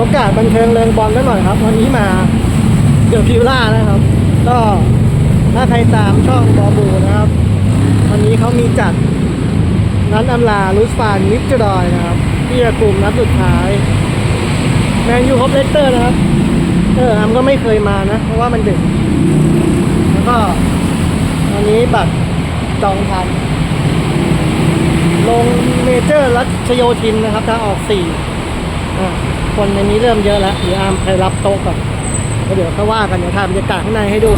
โอกาสบันเทิงเริงบอลไว้หน่อยครับ วันนี้มาเดอะพิวล่านะครับ ก็ถ้าใครตามช่องบอบูนะครับ วันนี้เขามีจัดนัดอำลาลูสฟานนิจดอยนะครับที่จะกลุ่มนัดสุดท้าย แมนยูฮอปเลสเตอร์นะครับ เอออัมก็ไม่เคยมานะ เพราะว่ามันดึก แล้วก็วันนี้บัตรจองทัน ลงเมเจอร์รัชโยธินนะครับทางออกสี่อ่า คนในนี้เริ่มเยอะแล้วเดี๋ยวอามไปรับโต๊ะก่อนแล้วเดี๋ยวเขาว่ากันเดี๋ยวถ่ายบรรยากาศข้างในให้ดู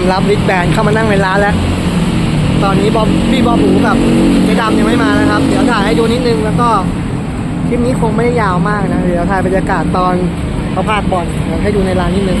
ามรับริดแบนเข้ามานั่งในร้านแล้ว ตอนนี้บอบพี่บอบหมูกับเจ๊ดำยังไม่มานะครับ เดี๋ยวถ่ายให้ดูนิดนึงแล้วก็คลิปนี้คงไม่ได้ยาวมากนะ เดี๋ยวถ่ายบรรยากาศตอนเขาพาดบอลให้ดูในร้านนิดนึง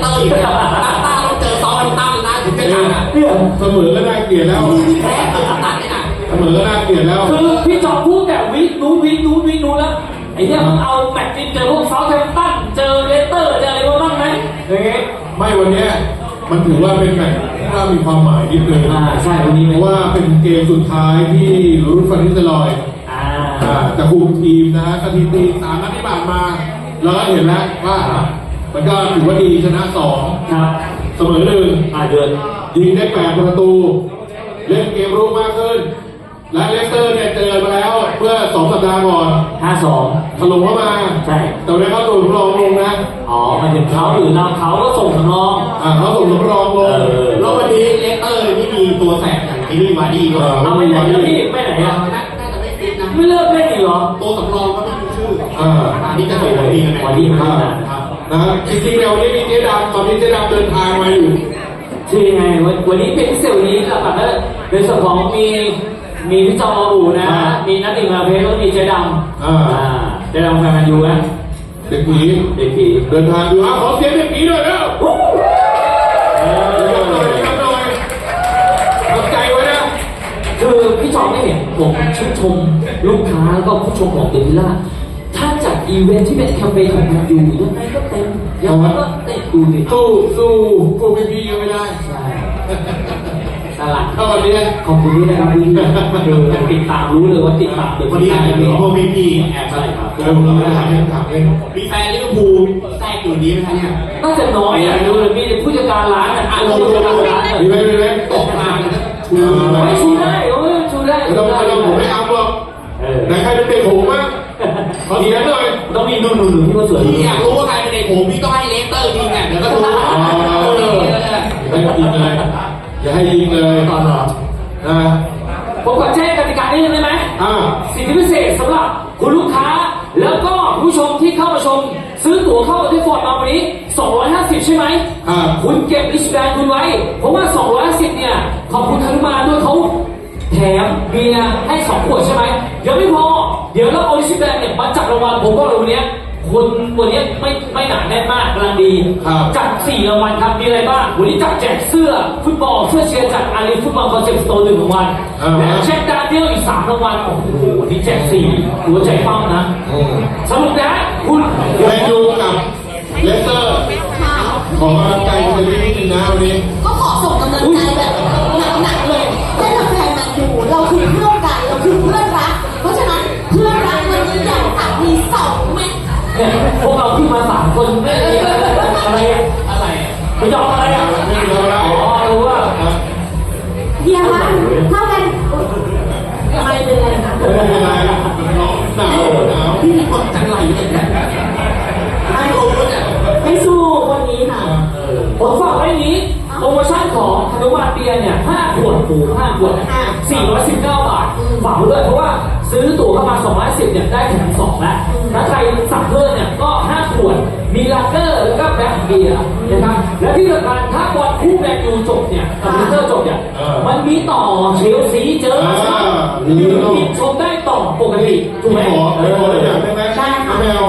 เตอร์อีกเนี่ยอัตตาต้งเจอซอลตันนะถึงจะชนะเนี่ยเสมอก็น่าเกลียดแล้วที่แพ้คืออัตตาเนี่ยเสมอก็น่าเกลียดแล้วคือพี่จอมพูดแต่วิกนู้นวิกนู้นวิกนู้นแล้วไอ้เนี่ยมันเอาแมตช์จริงเจอพวกเซาท์แฮมตันเจอเลสเตอร์เจออะไรบ้างไหมอย่างงี้ไม่วันเนี้ยมันถือว่าเป็นแมตช์ที่ว่ามีความหมายนิดนึงอ่าใช่วันนี้เพราะว่าเป็นเกมสุดท้ายที่รุ่นฟันนิสลอยอ่าอ่าจะคุมทีมนะฮะสถิติสามนัดที่ผ่านมาเราก็เห็นแล้วว่า มันก็ถือว่าดีชนะสองครับเสมอหนึ่งอ่าเดือนยิงได้แปดประตู เล่นเกมรุกมากขึ้น และเลสเตอร์เนี่ยเจอมาแล้วเมื่อสองสัปดาห์ก่อนห้าสองถล่มเข้ามาใช่แต่วันนี้เขาส่งสำรองลงนะอ๋อหมันถึงเขาหรือเราเขาก็ส่งสำรองอ่าเขาส่งสำรองลงเออแล้ววันนี้เลสเตอร์นี่มีตัวแสบอย่างไอ้นี่วาร์ดี้ด้วยเอาไปไหนแล้วพี่ไปไหนอะน่าน่าจะไม่ฟิตนะไม่เลิกเล่นอีกเหรอตัวสำรองก็ไม่มีชื่ออ่าอันนี้จะส่งวาร์ดี้กันไหมวาร์ดี้มาอ่า นะครับจริงๆเดี๋ยววันนี้มีเจ๊ดำตอนนี้เจ๊ดำเดินทางมาอยู่ชื่อยังไงวันวันนี้เป็นพิเศษวันนี้หลักๆก็ในส่วนของมีมีพี่จอมอูนะอ่ามีนัทติงมาเพชรแล้วก็มีเจดำอ่าเจดำแฟนแมนยูนะเด็กผีเด็กผีเดินทางอยู่อะขอเสียงเด็กผีหน่อยเร็ววู้เดี๋ยวหน่อยเดี๋ยวหน่อยทำใจไว้นะคือพี่จอมไม่เห็นผมชื่นชมลูกค้าแล้วก็ผู้ชมของเดลิล่าถ้าจัด อีเวนท์ที่เป็นแคมเปญของแมนยูยังไงก็เต็มยังไงก็เต็มดูดิสู้สู้พวกพี่ๆยังไม่ได้ใช่ตลาดถ้าวันนี้ขอบคุณด้วยนะครับพี่คือติดตามรู้เลยว่าติดตามเดี๋ยววันนี้อาจจะมีพวกพี่ๆแอบใช่ครับเริ่มแล้วถามเล่นถามเล่นมีแฟนลิเวอร์พูลแทรกอยู่นี้ไหมคะเนี่ยน่าจะน้อยอะดูเลยมีผู้จัดการร้านอะผู้จัดการร้านอะมีไหมมีไหมตกมาเนี่ยนะชูไหมไม่ชูได้โอ้ยชูได้ไม่ต้องไม่ต้องผมไม่เอาหรอกเออไหนใครเป็นเด็กผมมั้งขอเสียงหน่อย ต้องมีนุ่นๆที่ว่าสวยพี่อยากรู้ว่าใครเป็นเด็กผมพี่ต้องให้เลสเตอร์ยิงอะเดี๋ยวก็รู้อ๋ออย่าให้ยิงเลยอย่าให้ยิงเลยตอนหรอนะผมขอแจ้งกติกานี้ได้ไหมอ่าสิทธิพิเศษสำหรับคุณลูกค้า แล้วก็ผู้ชมที่เข้ามาชม ซื้อตั๋วเข้าประเทศฟอร์ดมาวันนี้ 250 ใช่ไหมอ่าคุณเก็บลิสต์แบนคุณไว้ เพราะว่า 250 เนี่ย ขอบคุณธนุมานด้วยเขาแถมเบียร์ให้ 2 ขวดใช่ไหมเดี๋ยวไม่พอเดี๋ยวเราเอาลิสต์แบนเนี่ยมาจับรางวัลผมก็เลยวันเนี้ยคคนวันนี้ไม่ไม่หนาแน่นมากกำลังดีครับจัดสี่รางวัลครับมีอะไรบ้าง วันนี้จัดแจกเสื้อฟุตบอลเสื้อเชียร์จากอาลีฟุตบอลคอนเซ็ปต์สโตร์หนึ่งรางวัลอ่าฮะและเช็คดาวเดียวอีกสามรางวัลโอ้โหวันนี้แจกสี่หัวใจปั้มนะสรุปนะคุณแมนยูกับเลสเตอร์ขอกำลังใจกันนิดนึงนะวันนี้ พวกเราขึ้นมาสามคนไม่ได้อะไรอะอะไรอะไม่ยอมอะไรอะไม่ยอมอะไรอ๋อรู้ว่าเดียวนะเท่ากันอะไรเป็นอะไรนะไม่เป็นไรหนาวหนาวพี่มีคนจังไรเลเนี่ยให้โอ้ยเนี่ยไปสู้คนนี้ค่ะผมฝากไว้อย่างนี้โปรโมชั่นของธนุมานเบียร์เนี่ย5ขวดหมู5ขวดอ่า419 บาทฝากไว้ด้วยเพราะว่าซื้อตั๋วเข้ามา210เนี่ยได้ถึง2แล้ว ถ้าใครสั่งเพิ่มเนี่ยก็5ขวด มีลาเกอร์แล้วก็แบล็คเบียร์นะครับ และที่สำคัญถ้าบอลคู่แมนยูจบเนี่ยกับลิเตอร์จบเนี่ยมันมีต่อเชลซีเจออาร์เซนอลติดชมได้ต่อปกติถูกไหมขอไปขอได้อย่างได้ไหมได้ค่ะแมว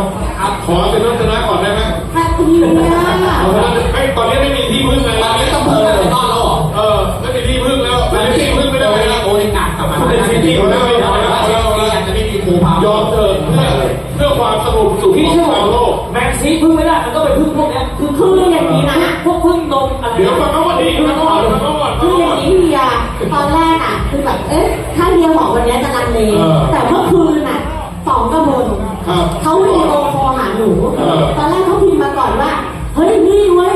ขอเป็นนักชนะก่อนได้ไหมแฮปปี้นิวเยียร์เอาชนะไม่ตอนนี้ไม่มีที่พึ่งเลยตอนนี้ต้องพึ่งกันไปนอนแล้วเหรอ อนแรกอะคือแบบเอ๊ะถ้าเฮียบอกวันนี้จะลังเลเออแต่เมื่อคืนน่ะสองกระบนครับเขาวิดีโอคอลหาหนูเออตอนแรกเขาพิมพ์มาก่อนว่าเฮ้ยนี่เว้ย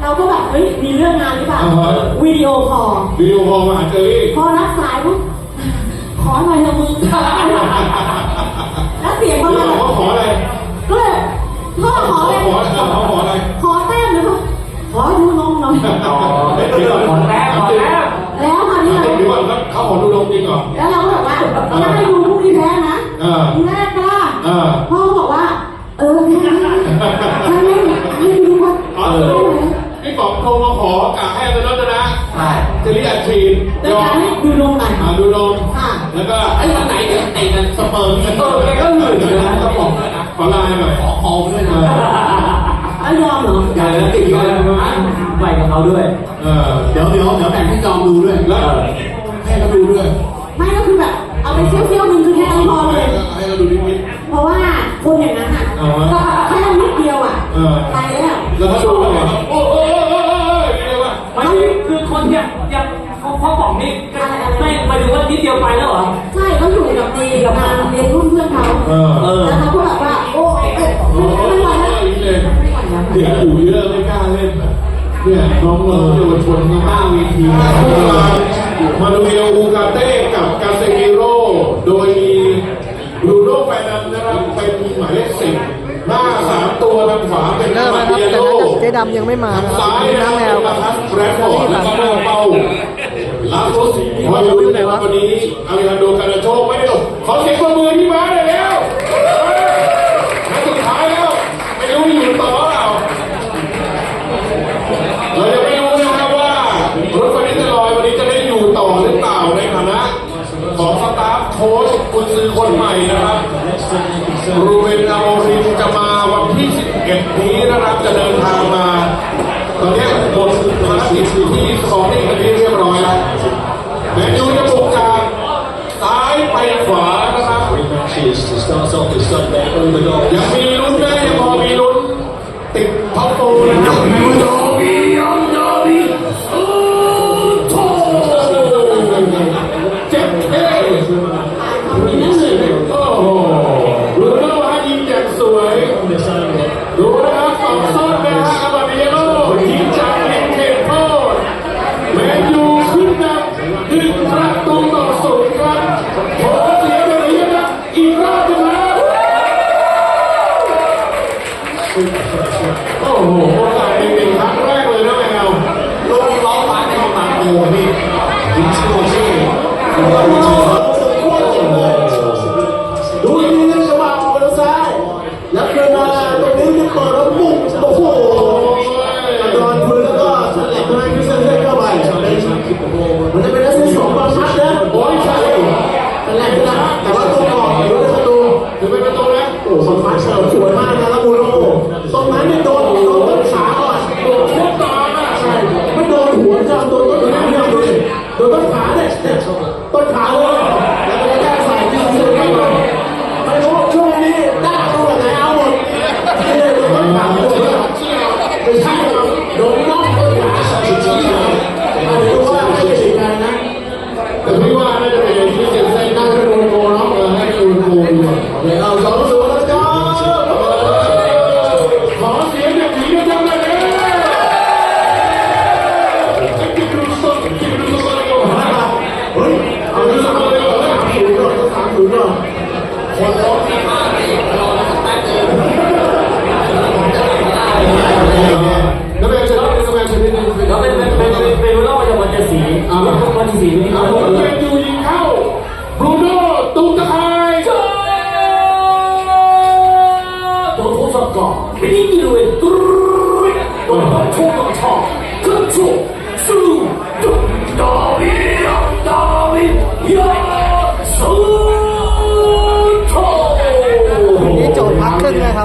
เราก็แบบเฮ้ยมีเรื่องงานหรือเปล่าอ่าฮะ วิดีโอคอลวิดีโอคอลมาหาเจอรี่พอรับสายปุ๊บขอหน่อยเถอะมึงแล้วเสียงประเดี๋ยมาวณเขาขออะไรก็เลยพ่อขอเขาเลยขอเขาขออะไรขอแต้มหรือเปล่าขอดูนมหน่อยเดี๋ยวก่อนขอแต้มขอแต้มแล้วคราวนี้ เราเดี๋ยวก่อนเขาขอดูนมจริงก่อนแล้วเราก็บอกว่าจะให้ดูพวกนี้แพ้นะเออทีแรกก็เออ พ่อบอกว่า เออแพ้แพ้เล่นให้ดูว่าอ๋อเออพี่ป๋องโทรมาขอกะให้เป็นรัตนะเจลี่อัดฉีดโดยยอการมให้ดูนมหน่อยอ่าดูนมค่ะแล้วก็ไอ้วันไหนเดี๋ยวเตะกันสเปิร์มกันเออแกก็หื่นอยู่นะก็บอกด้วยนะขอไลน์หน่อยขอคอมด้วยนะแล้วยอมเหรอ อย่าเลยติดอยู่แล้วไปกับเขาด้วย เออเดี๋ยวเดี๋ยวเดี๋ยวแบ่งให้จอมดูด้วยแล้วให้เขาดูด้วยไม่ก็คือแบบเอาไปเที่ยวเที่ยวๆนึงคือแค่นั้นพอเลย ให้เขาดูนิดนิดเพราะว่าคนอย่างนั้นอะอ๋อแค่นิดเดียวอะเออไปแล้วแล้วเขาดูอะไรโอ้โหโอ้โหโอ้โหอย่างนี้เลยว่าไม่คือคนเนี่ยยังเขาเขาบอกนี่ไม่หมายถึงว่านิดเดียวไปแล้วเหรอใช่เขาอยู่กับเมย์กับมาเรียนรุ่นเพื่อนเขาเออเออแล้วเขาก็แบบว่าโอ้เอ๊ะโอ้โหไม่ไหวแล้วอย่างนี้เลยเด็กอยู่เยอะไม่กล้าเล่นอะ เนี่ยน้องๆเยาวชนข้างหน้าเวทีมาดูเอลอูกาเต้กับกาเซมิโรโดยมีบรูโน่แฟร์นันนะครับเป็นหมายเลขสิบหน้าสามตัวทางขวาเป็นเริ่มาแล้วครับเดียแต่โลน่าจะเจ๊ดำยังไม่มานะครัซ้าบยนะน้าแมวคกัรับบแรดฟอร์ดแล้วก็หน้าเป้าลาโรสีมาดูวันนี้อาริฮันโดการาโชไม่ได้หลบขอเสียงปรบมือที่มาเลย กุนซือคนใหม่นะครับ รูเบนอาโมริมจะมาวันที่ 11 นี้นะครับจะเดินทางมา ตอนนี้หมดภารกิจที่สกอร์นิ่งกันที่เรียบร้อยแล้วแมนยูจะบุกจากซ้ายไปขวานะครับ starts off this Sunday underdog ยังมี ในห้องน้ำโอ้นี่ยิงชื่อชื่อ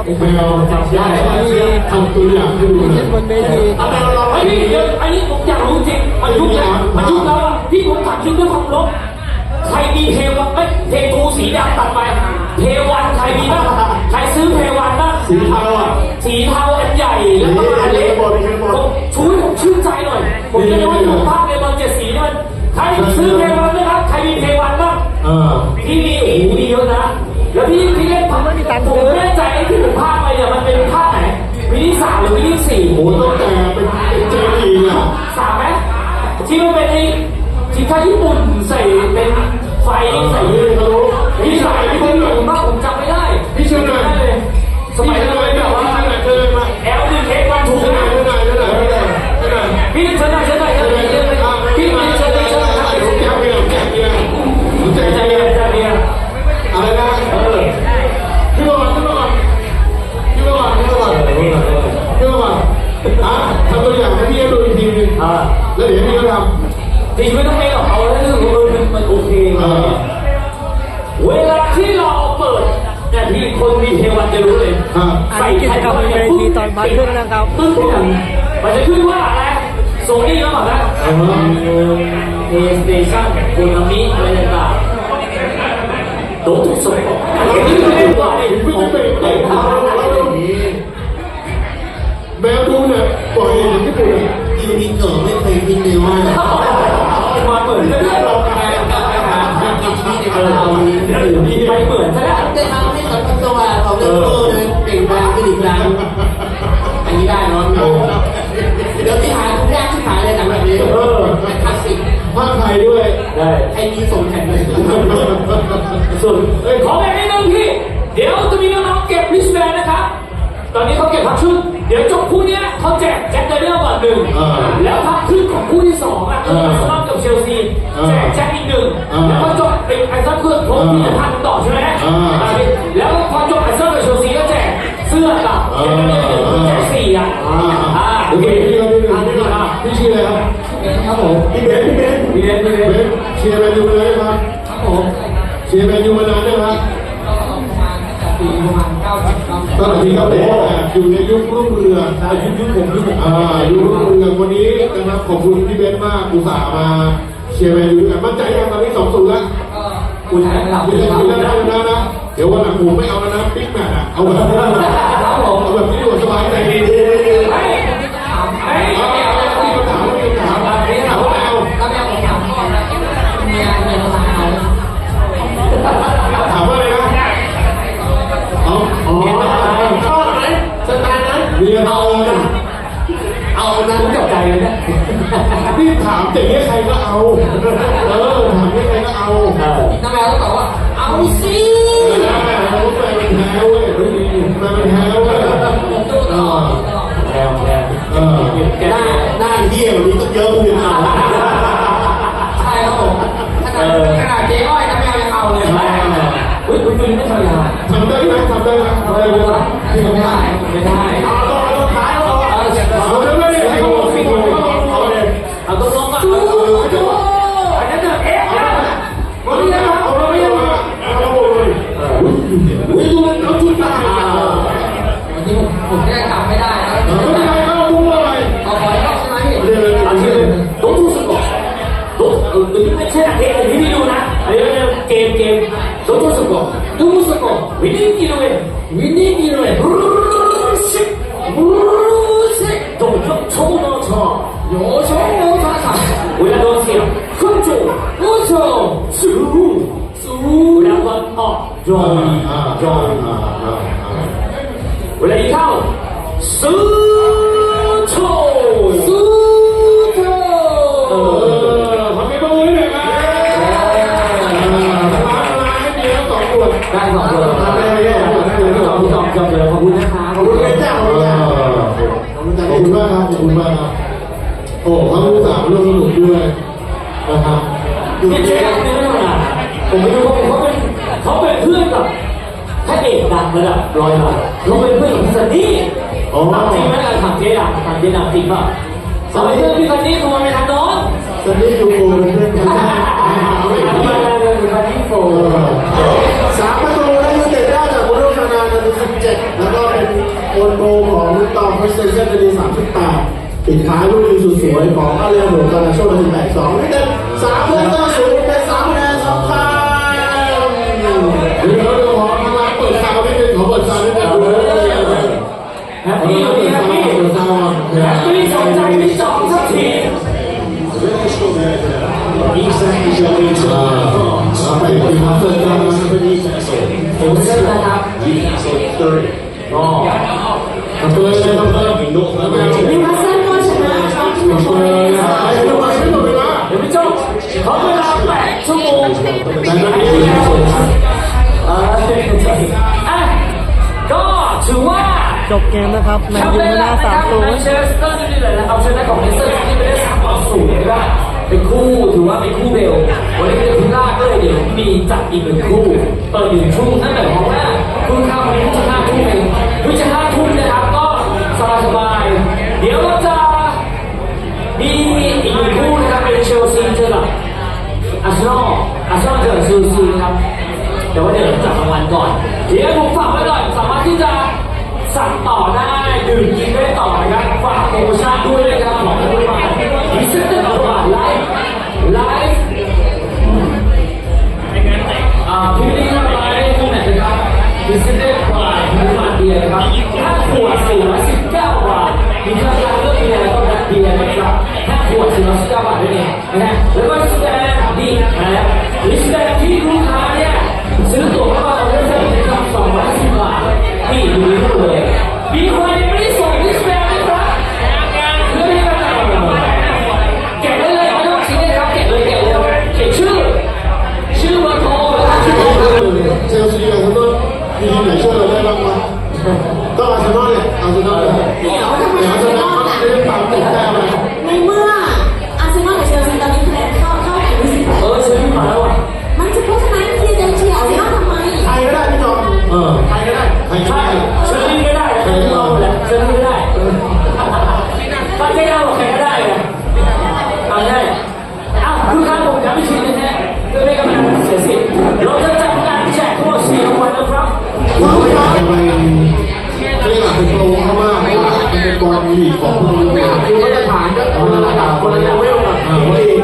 ครึ่งนะครับแมวจับได้ทำตัวอย่างให้ดูเล่อยนบนเวทีเอาแต่เราไอ้นี่เดี๋ยวไอ้นี่ผมอยากรู้จริงอายุแล้วอายุแล้วอะที่ผมถามจริงด้วยความลบใครมีเทวันไม่เททูสีดำตัดไปเทวันใครมีบ้างใครซื้อเทวันบ้างสีเทาอะสีเทาอันใหญ่แล้วก็อันเล็กช่วยผมชื่นใจหน่อยผมจะได้ว่าผมภาพในบอลเจ็ดสีนี่มันใครซื้อเทวันไหมครับใครมีเทวันบ้างเออพี่มีโอ้โหมีเยอะนะ แล้วพี่พี่เล่นผมไม่มีตังค์ผมไม่แน่ใจไอ้ที่ผมภาพไปเนี่ยมันเป็นภาพไหนวินิสามหรือวินิสี่โอ้ตั้งแต่เป็นเจลีอะสามไหมที่มันเป็นไอ้ทีมชาติญี่ปุ่นใส่เป็นไฟใส่ยืนทะลุ ต้นเนี่ยมันจะขึ้นว่าอะไรโซนี่แล้วบอกนะเพลย์สเตชันโคนามิอะไรต่างๆโดนทุกสมบัติอันนี้ไม่ได้ว่าไอ้พี่ขอจะงไปไหน ได้ไอ้นี้ส่งแข่งเลยส่วนขอแบบนี้นึงพี่ เดี๋ยวจะมีน้องๆเก็บลิสแบนนะครับ ตอนนี้เขาเก็บพักชุด เดี๋ยวจบคู่เนี้ยเขาแจกแจ็คเดเนียลก่อนหนึ่งอ่าแล้วพักขึ้นของคู่ที่สองอะคืออ่าอาร์เซนอลกับเชลซีอ่าแจกแจ็คอีกหนึ่งอ่าแล้วก็จบเป็นไอซันเพื่อนพบที่จะพักต่อใช่ไหมอ่าอ่าแล้วพอจบไอซันกับเชลซีก็แจกเสื้อกับแจ็คเดเนียลหนึ่งคือแจกสี่อะอ่าอ่าโอโอเค พี่ะครับครับผมพี่เบนพี่เบนพี่เล่นพี่เบนเชียร์แมนยูมาเลยครับครับผมเชียร์แมนยูมานานยังครับปีประมาณเก้าสิบครับตั้งแต่ปีเก้าแปดอยู่ในยุครุ่งเรืองอายุยุคผมยุคผมอ่ายุครุ่งเรืองวันนี้นะครับขอบคุณพี่เบนมากอุตส่าห์มาเชียร์แมนยูกันมั่นใจยังตอนนี้สองศูนย์แล้วคุณให้ระดับคุณณจะครัคุบยแล้วนะนะเดี๋ยววันหลังผมไม่เอาแล้วนะปิ๊กแมทอะเอาแบบเอาแบบนี้ดีกว่าสบายใจดี ไตล์นั้นเรียนเอาเลยเอานะผมจับใจเลยเนี่ยนี่ถามอย่างนี้ใครก็เอา เออถามอย่างนี้ใครก็เอาน้าแมวก็ตอบว่า เอาสิแม่เขาแปลเป็นแท้เว้ยแปลเป็นแท้เว้ยผมดูตลอดแรงแรงเออแกหน้าหน้าเหี้ยวันนี้ต้องเยอะคุณเอาใช่ครับผมขนาดขนาดเจ๊อ้อยน้าแมวยังเอาเลยเฮ้ยคุณคุณไม่ธรรมดาทำได้ไหมทำได้ไหมทำได้ไหมไม่ได้ไม่ได้ ให้เขาบอกสิเขาเอาเลยเอาตัวลงมาเอาตัวอันนั้นเนี่ยเอ๊ะนะวันนี้นะเอาเราเลไม่ยังเอาเลยอุ้ยดูมันเขาชุดตาวันนี้ผมผมแค่จำไม่ได้นะไม่เป็นไรเขาบุ้งอะไรเอาขอให้รอบใช่ไหมเลยวอันนี้ต้องทุสกอต้องเออไม่ใช่หนังเอกที่พี่ดูนะอันนี้เกมเกมต้องทุสกอต้องทุสกอวินนี่กิโลเมตรวินนี่กิโลเมตรสิ เดียวสองขวดได้สองคนได้ได้สองสองจบเลยขอบคุณนะคะขอบคุณเลยจ้าขอบคุณมากครับขอบคุณมากครับโอ้เขารู้สาวเรื่องสนุกด้วยนะครับดีม่ได้หรอกผมไม่รู้เขา เขาเป็นเพื่อนกับพระเอกดังระดับร้อยล้านเราเป็นเพื่อนกับพี่ซันนี่จริงไหมล่ะถามเจ๊ดังถามเจ๊ดังจริงป่ะสมัยเพื่อนพี่ซันนี่โทรมาไปทางโน้นตอนนี้อยู่เป็นเพื่อนกันมาเลยเป็นซันนี่โฟสามประตูแล้ยูเต็ดได้จากบุรุษนานาทีสิบเจ็ดแล้วก็เป็นโอนโกของตองเพสเซนเซนนาทีสามสิบแปดปิดท้ายลูกยิงสุดสวยของอาเรียโหกานาโชนาทีแปดสองนี่เป็นสามเพื่อน แฮปปี้แฮปปี้เปิดซาวแฮปปี้สนใจไม่จองสักที Isak is your lead to เราไปคุยมาเสร็จแล้ว Newcastle. ผมเชื่อนะครับ Newcastle 30. ก็ทำเลยทำเลย In North นิ London. วคาสเซิลก็ชนะรอบที่หนึ่งทำเลยนะไอ้ทำไมไม่หมดเวลาเดี๋ยวพี่โจ้ขอเวลา8ชั่วโมงแต่ตอนนี้เอออะก็ถือว่า จบเกมนะครับแมนยูชนะสามศูนย์เชสเตอร์ยูไนเต็ดเอาชนะของเลสเตอร์ซิตี้ไปได้สามต่อศูนย์นะครับเป็นคู่ถือว่าเป็นคู่เบลวันนี้เป็นทีมล่าก็เลยเดี๋ยวมีจัดอีกหนึ่งคู่เปิดหนึ่งทุ่มนั่นหมายความว่าคุณข้าวันนี้จะห้าทุ่มเองคุณจะห้าทุ่มนะครับก็สบายสบายเดี๋ยวเราจะมีอีกหนึ่งคู่นะครับเป็นเชลซีเจอกับอาร์เซนอลอาร์เซนอลเจอกับเชลซีนะครับแต่ว่าเดี๋ยวจับรางวัลก่อนเดี๋ยวผมฝากไว้ก่อนสามารถที่จะ สั่งต่อได้ดื่มกินได้ต่อนะครับฝากโปรโมชั่นด้วยนะครับของทุกวันดิสเตอร์ตลาดไลฟ์ไลฟ์อ่าพิมพ์ลิงก์เข้าไปในคอมเมนนะครับดิสเตอร์บายพิมพ์มาเบียนะครับห้าขวด419บเก้าบาทมีค่าการเลือกเบียร์แล้วก็แบล็คเบียร์นะครับห้าขวด419บาทด้วยเนี่ยนะฮะะว่ามันเป็นบอลลีกของพวกเราเนี่ยคือมาตรฐานก็คนละระดับคนละเลเวลกัน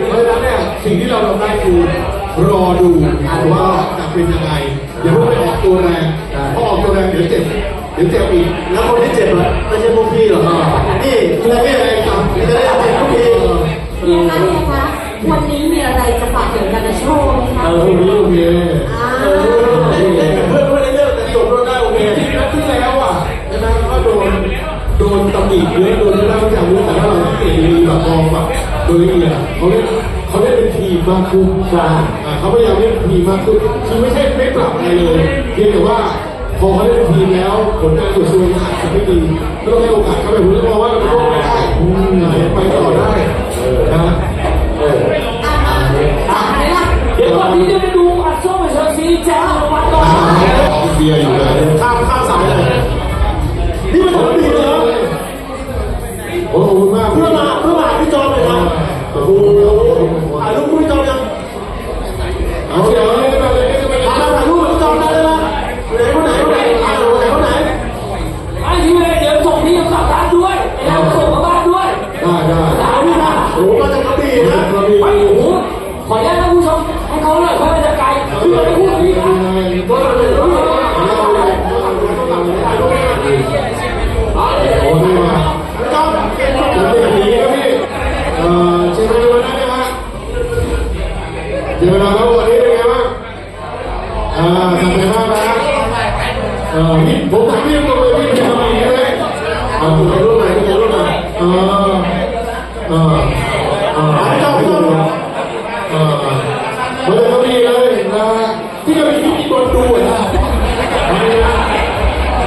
เพราะฉะนั้นเนี่ยสิ่งที่เราทำได้คือรอดูว่าจะเป็นยังไงอย่าเพิ่งไปออกตัวแรงเพราะออกตัวแรงเดี๋ยวเจ็บเดี๋ยวเจ็บอีกแล้วคนที่เจ็บอะไม่ใช่พวกพี่หรอกนี่คือไม่อะไรครับจะได้เจ็บพวกพี่เรียนคะเรียนคะวันนี้มีอะไรจะฝากถึงกันนะโชว์ไหมคะ กขึ้นอ่าเขาพยายามเล่นเป็นทีมมากขึ้นคือไม่ใช่ไม่ปรับอะไรเลยเพียงแต่ว่าพอเขาเล่นเป็นทีมแล้วผลการตรวจสอบอาจจะไม่ดีก็ต้องให้โอกาสเขาไปผมจะมองว่าเราต้องไปได้ไปต่อได้นะอ่าจากไหนล่ะเดี๋ยวก่อนที่จะไปดูอัดส้มกับเชลซีแจกรางวัลก่อนเบียร์อยู่เลยข้ามข้ามสายเลยนี่มันของดีเลยโอ้โหมากเพื่อมาเพื่อมาพี่จอมเลยนะโอ้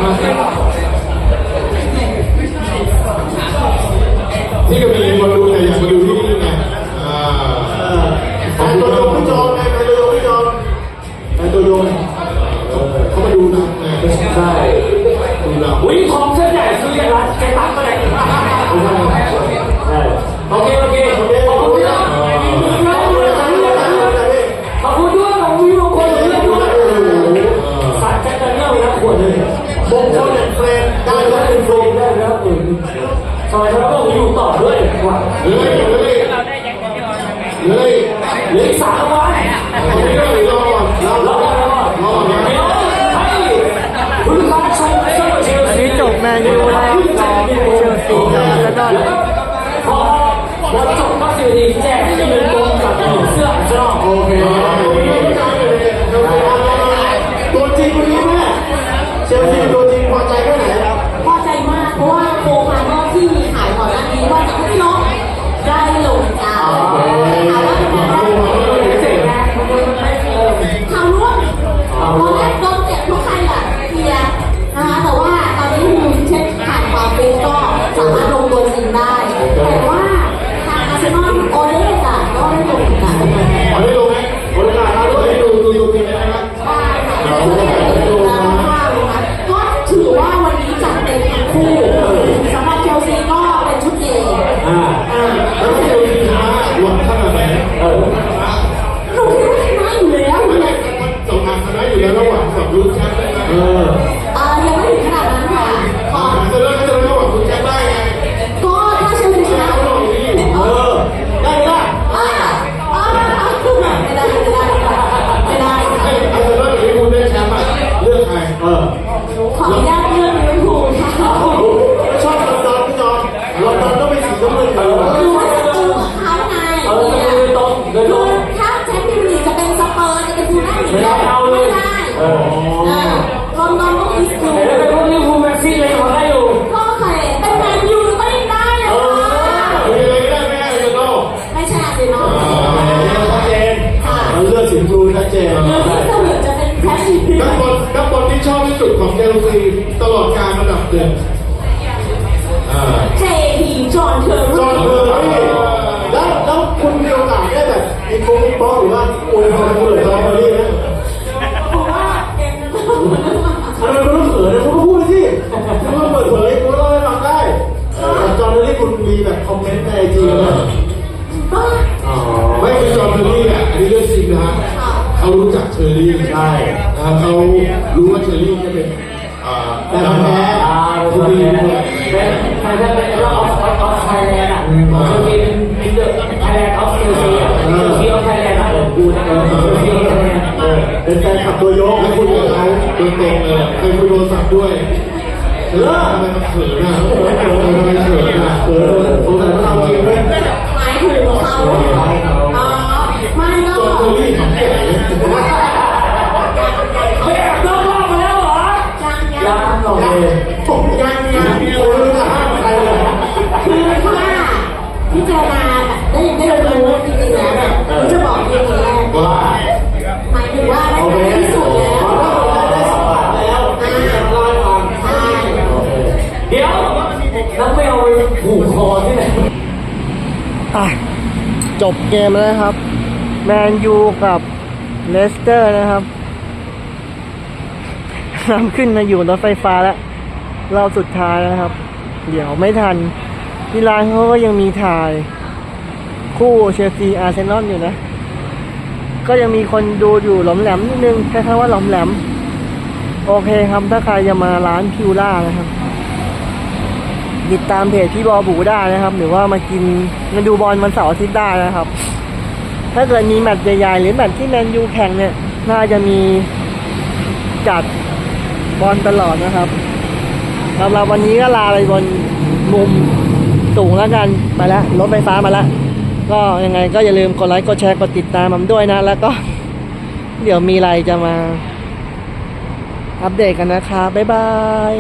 มา เชลซีกับอาร์เซนอล ซี ตลอดการระดับหนึ่งอ่า เจพีจอห์นเทอร์จอห์นเบอร์รี่แล้วแล้วคุณมีโอกาสได้แบบมีโค้งมีป้องหรือว่าอวยพรคุณเลยจอห์นเบอร์รี่ไหมเพราะว่าเอ็นทำไมคุณต้องเขินนะคุณก็พูดสิคุณก็เปิดเผยคุณก็เล่าให้ฟังได้เออจอห์นเบอร์รี่คุณมีแบบคอมเมนต์ในไอจีไหมบ้าไม่คือจอห์นเบอร์รี่อะอันนี้เรื่องจริงนะฮะเขารู้จักเชอรี่ใช่นะครับเขารู้ว่าเชอรี่จะเป็นอ่า แต่ทำแพ้อ่าคุณเป็นดีเป็นใครจะเป็นเราออฟออฟไทยแลนด์อะเชลซีเป็นมิเตอร์ไทยแลนด์ออฟเชลซีอะเชลซีออฟไทยแลนด์อะดูนะเชลซีออฟไทยแลนด์เออเป็นแฟนคลับตัวยกและคุยกับเขาโดยตรงเลยเคยคุยโทรศัพท์ด้วยเออทำไมมันเขินอะทำไมเขินอะเออสงสัยว่าเราจริงไหมหมายถึงเขาอ๋อไม่ก็ จังยัยังงโอเคผมยังยังมีคนรู้จักห้ามใครเลยคือถ้าพิจารณาได้ได้รู้จริงๆแล้วเนี่ยจะบอกเพียงแค่ว่าหมายถึงว่าได้ที่สุดแล้วได้สัมผัสแล้วให้เล่าให้ฟังใช่เดี๋ยวแล้วไม่เอาไปผูกคอที่ไหนอะจบเกมแล้วครับ แมนยูกับเลสเตอร์นะครับ นำขึ้นมาอยู่รถไฟฟ้าแล้วรอบสุดท้ายนะครับ เดี๋ยวไม่ทันที่ร้านเขาก็ยังมีถ่าย คู่เชลซีอาร์เซนอลอยู่นะ ก็ยังมีคนดูอยู่หลอมแหลมนิดนึงแคล้ายๆว่าหลอมแหลม โอเคครับถ้าใครจะมาร้านพิวล่านะครับติดตามเพจพี่บอบูได้นะครับ หรือว่ามากินมาดูบอลวันเสาร์อาทิตย์ได้นะครับ ถ้าเกิดมีแมตช์ใหญ่ๆหรือแมตช์ที่แมนยูแข่งเนี่ย น่าจะมีจัด บอลตลอดนะครับสำหรับวันนี้ก็ลาไปบนมุมสูงแล้วกันไปแล้วรถไฟฟ้ามาแล้วก็ยังไงก็อย่าลืมกดไลค์กดแชร์กดติดตามผมด้วยนะ แล้วก็ เดี๋ยวมีอะไรจะมา อัปเดตกันนะครับ บ๊ายบาย